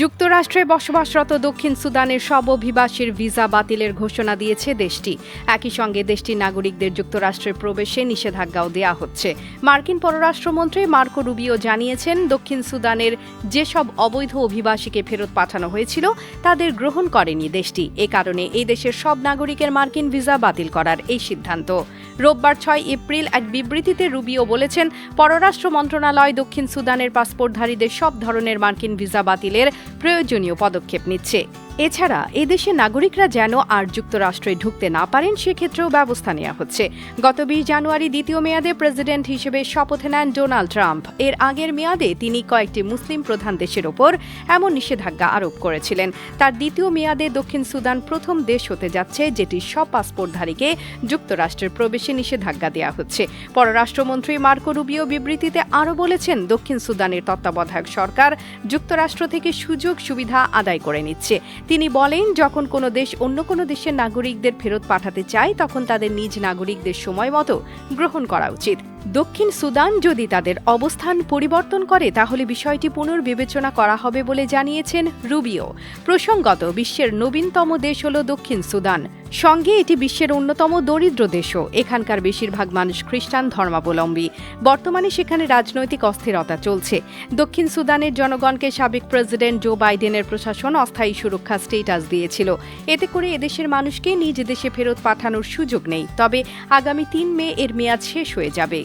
যুক্তরাষ্ট্রে বসবাসরত দক্ষিণ সুদানের সব অভিবাসীর ভিসা বাতিলের ঘোষণা দিয়েছে দেশটি। একই সঙ্গে দেশটির নাগরিকদের যুক্তরাষ্ট্রে প্রবেশে নিষেধাজ্ঞাও দেওয়া হচ্ছে। মার্কিন পররাষ্ট্রমন্ত্রী মার্কো রুবিও জানিয়েছেন, দক্ষিণ সুদানের যেসব অবৈধ অভিবাসীকে ফেরত পাঠানো হয়েছিল, তাদের গ্রহণ করেনি দেশটি। এ কারণে এই দেশের সব নাগরিকের মার্কিন ভিসা বাতিল করার এই সিদ্ধান্ত। রোববার ছয় এপ্রিল এক বিবৃতিতে রুবিও বলেছেন, পররাষ্ট্র মন্ত্রণালয় দক্ষিণ সুদানের পাসপোর্টধারীদের সব ধরনের মার্কিন ভিসা বাতিলের প্রয়োজনীয় পদক্ষেপ নিচ্ছে। এছাড়া এদেশের নাগরিকরা যেন আর যুক্তরাষ্ট্রে ঢুকতে না পারেন, সেক্ষেত্রেও ব্যবস্থা নেওয়া হচ্ছে। গত বিশ জানুয়ারি দ্বিতীয় মেয়াদে প্রেসিডেন্ট হিসেবে শপথ নেন ডোনাল্ড ট্রাম্প। এর আগের মেয়াদে তিনি কয়েকটি মুসলিম প্রধান দেশের ওপর এমন নিষেধাজ্ঞা আরোপ করেছিলেন। তার দ্বিতীয় মেয়াদে দক্ষিণ সুদান প্রথম দেশ হতে যাচ্ছে যেটি সব পাসপোর্টধারীকে যুক্তরাষ্ট্রের প্রবেশে নিষেধাজ্ঞা দেওয়া হচ্ছে। পররাষ্ট্রমন্ত্রী মার্কো রুবিও বিবৃতিতে আরও বলেছেন, দক্ষিণ সুদানের তত্ত্বাবধায়ক সরকার যুক্তরাষ্ট্র থেকে সুযোগ সুবিধা আদায় করে নিচ্ছে। তিনি বলেন, যখন কোনো দেশ অন্য কোনো দেশের নাগরিকদের ফেরত পাঠাতে চায়, তখন তাদের নিজ নাগরিকদের সময় মতো গ্রহণ করা উচিত। দক্ষিণ সুদান যদি তাদের অবস্থান পরিবর্তন করে, তাহলে বিষয়টি পুনর্বিবেচনা করা হবে বলে জানিয়েছেন রুবিও। প্রসঙ্গত, বিশ্বের নবীনতম দেশ হল দক্ষিণ সুদান। সঙ্গে এটি বিশ্বের অন্যতম দরিদ্র দেশও। এখানকার বেশিরভাগ মানুষ খ্রিস্টান ধর্মাবলম্বী। বর্তমানে সেখানে রাজনৈতিক অস্থিরতা চলছে। দক্ষিণ সুদানের জনগণকে সাবেক প্রেসিডেন্ট জো বাইডেনের প্রশাসন অস্থায়ী সুরক্ষা স্টেটাস দিয়েছিল। এতে করে এদেশের মানুষকে নিজ দেশে ফেরত পাঠানোর সুযোগ নেই। তবে আগামী তিন মে এর মেয়াদ শেষ হয়ে যাবে।